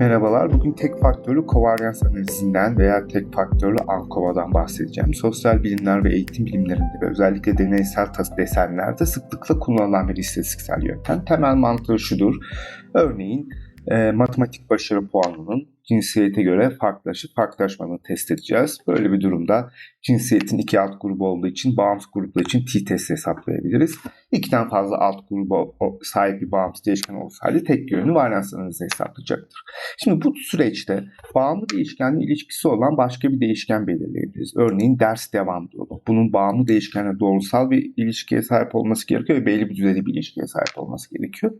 Merhabalar, bugün tek faktörlü kovaryans analizinden veya tek faktörlü ANKOVA'dan bahsedeceğim. Sosyal bilimler ve eğitim bilimlerinde ve özellikle deneysel desenlerde sıklıkla kullanılan bir istatistiksel yöntem. Temel mantığı şudur. Örneğin e, matematik başarı puanının cinsiyete göre farklılaşıp farklılaşmadığını test edeceğiz. Böyle bir durumda cinsiyetin iki alt grubu olduğu için bağımsız gruplar için t-test hesaplayabiliriz. İkiden fazla alt grubu sahip bir bağımsız değişken olsaydı tek yönlü varyans analizi hesaplayacaktır. Şimdi bu süreçte bağımlı değişkenle ilişkisi olan başka bir değişken belirleyebiliriz. Örneğin ders devam durumu. Bunun bağımlı değişkenle doğrusal bir ilişkiye sahip olması gerekiyor ve belli bir düzeyde bir ilişkiye sahip olması gerekiyor.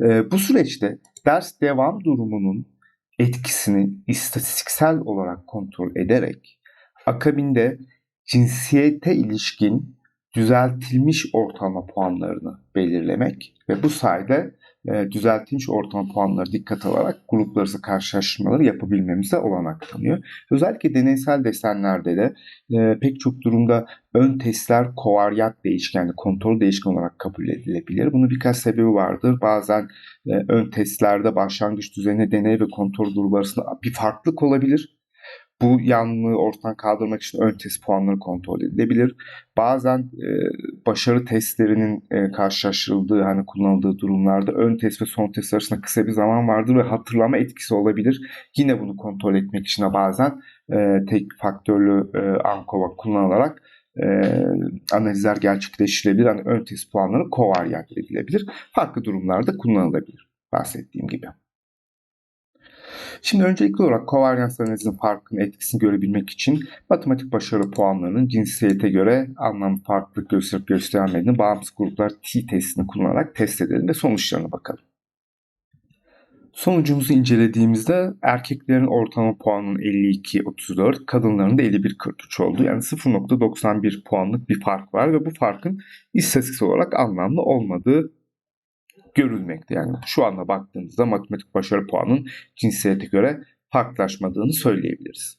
Ee, bu süreçte ders devam durumunun etkisini istatistiksel olarak kontrol ederek akabinde cinsiyete ilişkin düzeltilmiş ortalama puanlarını belirlemek ve bu sayede e, düzeltilmiş ortalama puanları dikkat alarak gruplar arası karşılaştırmaları yapabilmemize olanak tanıyor. Özellikle deneysel desenlerde de e, pek çok durumda ön testler kovaryat değişkenli, kontrol değişken olarak kabul edilebilir. Bunun birkaç sebebi vardır. Bazen e, ön testlerde başlangıç düzeyine deney ve kontrol grubu arasında bir farklılık olabilir bu yanlığı ortadan kaldırmak için ön test puanları kontrol edilebilir. Bazen e, başarı testlerinin e, karşılaştırıldığı, hani kullanıldığı durumlarda ön test ve son test arasında kısa bir zaman vardır ve hatırlama etkisi olabilir. Yine bunu kontrol etmek için bazen e, tek faktörlü e, ANKOVA kullanılarak e, analizler gerçekleştirilebilir. Hani ön test puanları kovaryant edilebilir. Farklı durumlarda kullanılabilir bahsettiğim gibi. Şimdi öncelikli olarak kovaryans analizinin farkını etkisini görebilmek için matematik başarı puanlarının cinsiyete göre anlam farklılık gösterip göstermediğini bağımsız gruplar T testini kullanarak test edelim ve sonuçlarına bakalım. Sonucumuzu incelediğimizde erkeklerin ortalama puanının 52-34, kadınların da 51-43 oldu. Yani 0.91 puanlık bir fark var ve bu farkın istatistiksel olarak anlamlı olmadığı görülmekte. Yani şu anda baktığımızda matematik başarı puanının cinsiyete göre farklılaşmadığını söyleyebiliriz.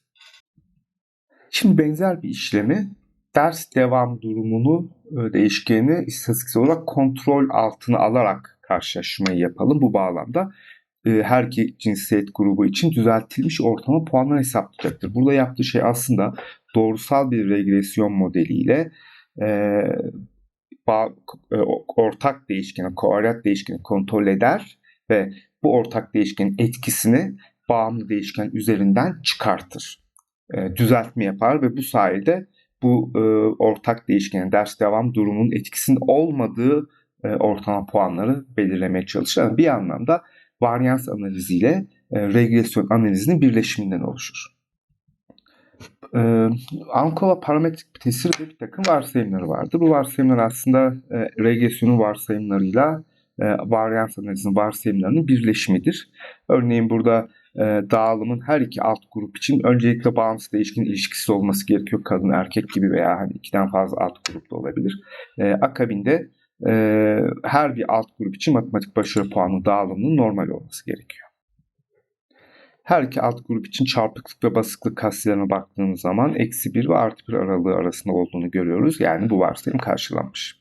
Şimdi benzer bir işlemi ders devam durumunu e, değişkeni istatistiksel olarak kontrol altına alarak karşılaşmayı yapalım bu bağlamda. E, her iki cinsiyet grubu için düzeltilmiş ortalama puanları hesaplayacaktır. Burada yaptığı şey aslında doğrusal bir regresyon modeliyle e, e, ortak değişkeni, koordinat değişkeni kontrol eder ve bu ortak değişkenin etkisini bağımlı değişken üzerinden çıkartır. E, düzeltme yapar ve bu sayede bu e, ortak değişkenin ders devam durumunun etkisinin olmadığı e, ortalama puanları belirlemeye çalışır. Yani bir anlamda varyans analiziyle regresyon analizinin birleşiminden oluşur. Ee, Ankova parametrik tesirde bir takım varsayımları vardır. Bu varsayımlar aslında e, regresyonun varsayımlarıyla e, varyans analizinin varsayımlarının birleşimidir. Örneğin burada e, dağılımın her iki alt grup için öncelikle bağımsız değişkin ilişkisi olması gerekiyor. Kadın erkek gibi veya hani ikiden fazla alt grupta olabilir. E, akabinde e, her bir alt grup için matematik başarı puanı dağılımının normal olması gerekiyor. Her iki alt grup için çarpıklık ve basıklık katsayılarına baktığımız zaman eksi 1 ve artı 1 aralığı arasında olduğunu görüyoruz. Yani bu varsayım karşılanmış.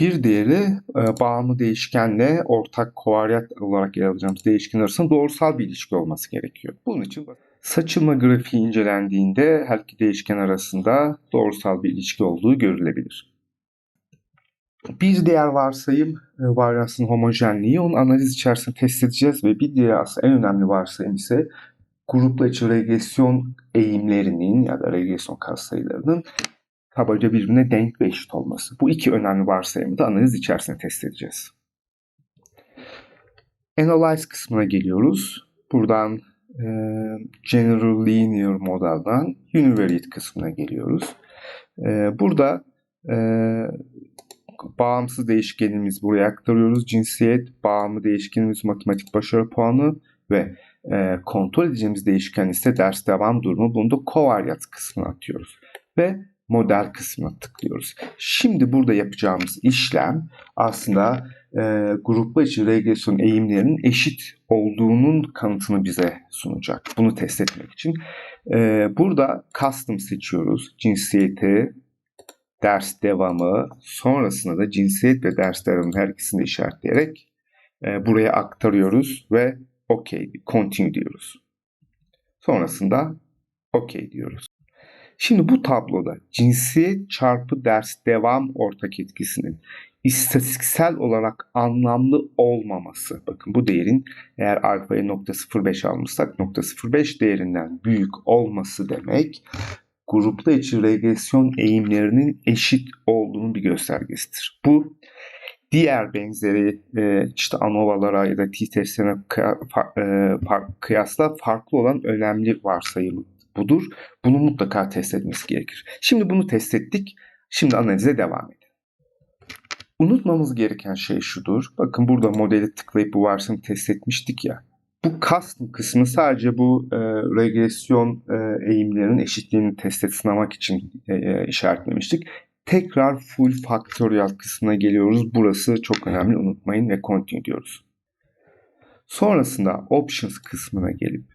Bir diğeri e, bağımlı değişkenle ortak kovaryat olarak ele alacağımız değişken arasında doğrusal bir ilişki olması gerekiyor. Bunun için saçılma grafiği incelendiğinde her iki değişken arasında doğrusal bir ilişki olduğu görülebilir. Bir diğer varsayım e, varyansın homojenliği. Onu analiz içerisinde test edeceğiz ve bir diğer aslında en önemli varsayım ise grupla içi regresyon eğimlerinin ya da regresyon katsayılarının kabaca birbirine denk ve eşit olması. Bu iki önemli varsayımı da analiz içerisinde test edeceğiz. Analyze kısmına geliyoruz. Buradan e, General Linear Model'dan Univariate kısmına geliyoruz. E, burada e, bağımsız değişkenimiz buraya aktarıyoruz. Cinsiyet, bağımlı değişkenimiz matematik başarı puanı ve e, kontrol edeceğimiz değişken ise ders devam durumu. Bunu da kovaryat kısmına atıyoruz. Ve model kısmına tıklıyoruz. Şimdi burada yapacağımız işlem aslında e, gruplar içi regresyon eğimlerinin eşit olduğunun kanıtını bize sunacak. Bunu test etmek için. E, burada custom seçiyoruz. Cinsiyeti, ders devamı sonrasında da cinsiyet ve ders devamı her ikisini işaretleyerek e, buraya aktarıyoruz ve OK, continue diyoruz. Sonrasında OK diyoruz. Şimdi bu tabloda cinsiyet çarpı ders devam ortak etkisinin istatistiksel olarak anlamlı olmaması. Bakın bu değerin eğer alfaya 0.05 almışsak 0.05 değerinden büyük olması demek gruplar içi regresyon eğimlerinin eşit olduğunun bir göstergesidir. Bu diğer benzeri e, işte ANOVA'lara ya da t-testlerine kıyasla farklı olan önemli varsayım budur. Bunu mutlaka test etmesi gerekir. Şimdi bunu test ettik. Şimdi analize devam edelim. Unutmamız gereken şey şudur. Bakın burada modeli tıklayıp bu varsayımı test etmiştik ya. Bu custom kısmı sadece bu e, regresyon e, eğimlerinin eşitliğini test et sınamak için e, e, işaretlemiştik. Tekrar full factorial kısmına geliyoruz. Burası çok önemli unutmayın ve continue diyoruz. Sonrasında options kısmına gelip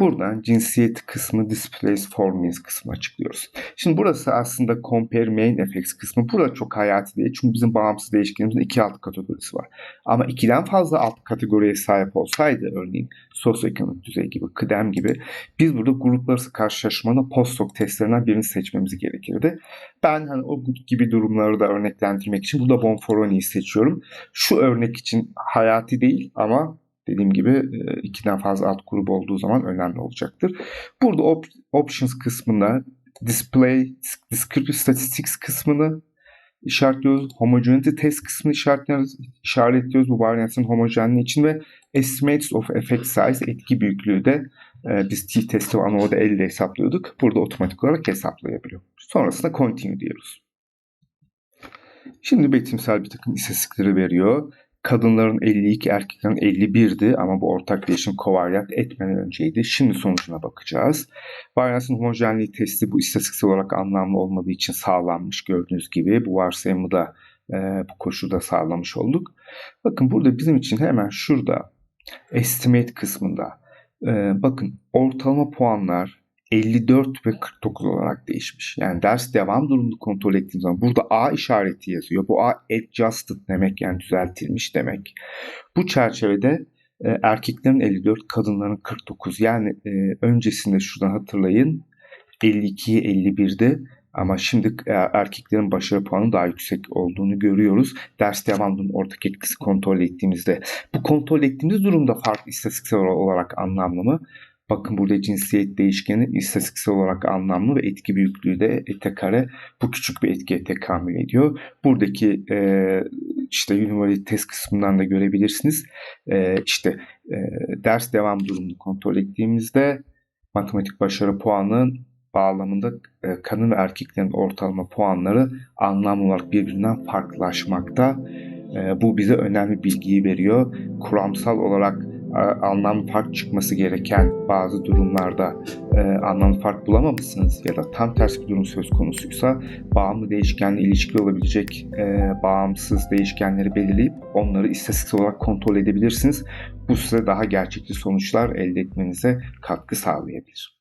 Buradan cinsiyet kısmı displays for means kısmı açıklıyoruz. Şimdi burası aslında compare main effects kısmı. Burada çok hayati değil. Çünkü bizim bağımsız değişkenimizin iki alt kategorisi var. Ama ikiden fazla alt kategoriye sahip olsaydı örneğin sosyoekonomik düzey gibi, kıdem gibi biz burada gruplar arası karşılaşmanın post-doc testlerinden birini seçmemiz gerekirdi. Ben hani o gibi durumları da örneklendirmek için burada Bonforoni'yi seçiyorum. Şu örnek için hayati değil ama dediğim gibi e, ikiden fazla alt grubu olduğu zaman önemli olacaktır. Burada op options kısmında display descriptive statistics kısmını işaretliyoruz. Homogeneity test kısmını işaretliyoruz. işaretliyoruz bu varyansın homojenliği için ve estimates of effect size etki büyüklüğü de e, biz t-testi ve ANOVA'da elle hesaplıyorduk. Burada otomatik olarak hesaplayabiliyor. Sonrasında continue diyoruz. Şimdi betimsel bir takım istatistikleri veriyor kadınların 52, erkeklerin 51'di ama bu ortak değişim kovaryat etmeden önceydi. Şimdi sonucuna bakacağız. Varyansın homojenliği testi bu istatistiksel olarak anlamlı olmadığı için sağlanmış gördüğünüz gibi. Bu varsayımı da e, bu koşulda sağlamış olduk. Bakın burada bizim için hemen şurada estimate kısmında e, bakın ortalama puanlar 54 ve 49 olarak değişmiş. Yani ders devam durumunu kontrol ettiğim zaman burada A işareti yazıyor. Bu A adjusted demek yani düzeltilmiş demek. Bu çerçevede e, erkeklerin 54, kadınların 49. Yani e, öncesinde şuradan hatırlayın 52'yi 51'de ama şimdi e, erkeklerin başarı puanı daha yüksek olduğunu görüyoruz. Ders devamının ortak etkisi kontrol ettiğimizde. Bu kontrol ettiğimiz durumda farklı istatistiksel olarak anlamlı mı? Bakın burada cinsiyet değişkeni istatistiksel olarak anlamlı ve etki büyüklüğü de ete kare bu küçük bir etkiye tekamül ediyor. Buradaki e, işte Univalid test kısmından da görebilirsiniz. E, işte e, ders devam durumunu kontrol ettiğimizde matematik başarı puanının bağlamında e, kadın ve erkeklerin ortalama puanları anlamlı olarak birbirinden farklılaşmakta. E, bu bize önemli bilgiyi veriyor. Kuramsal olarak anlam fark çıkması gereken bazı durumlarda e, anlam fark bulamamışsınız ya da tam tersi bir durum söz konusuysa bağımlı değişkenle ilişkili olabilecek e, bağımsız değişkenleri belirleyip onları istatistiksel olarak kontrol edebilirsiniz. Bu size daha gerçekçi sonuçlar elde etmenize katkı sağlayabilir.